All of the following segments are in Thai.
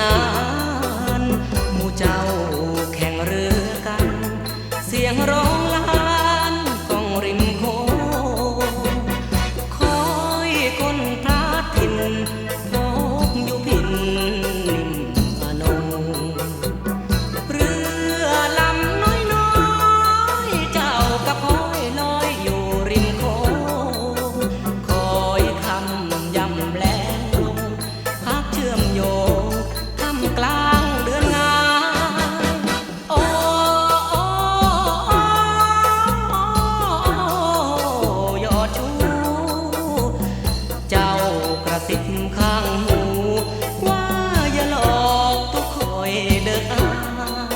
นานหมู่เจ้าแข่งเรือกัน เสียงร้องล้านกองริมโขงคอยคนพระถิ่นพกอยู่พินนิ่มอนงเรือลำน้อยน้อยๆเจ้ากระพอยลอยอยู่ริมโขงคอยคำยำแลงลงพักเชื่อมโยง กลางเดือนงานโอ้โอ้ยอดชู เจ้ากระสิบข้างหู ว่าอย่าหลอกทุกคอยเดินอาย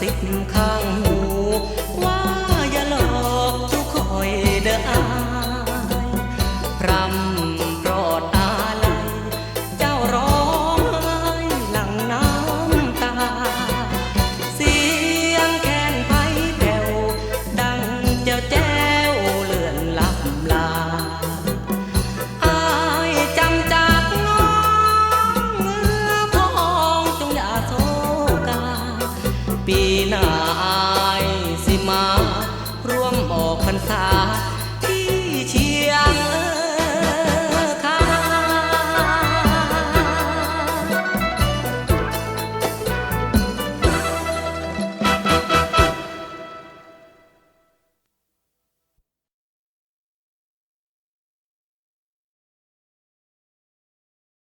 สิบครั้ง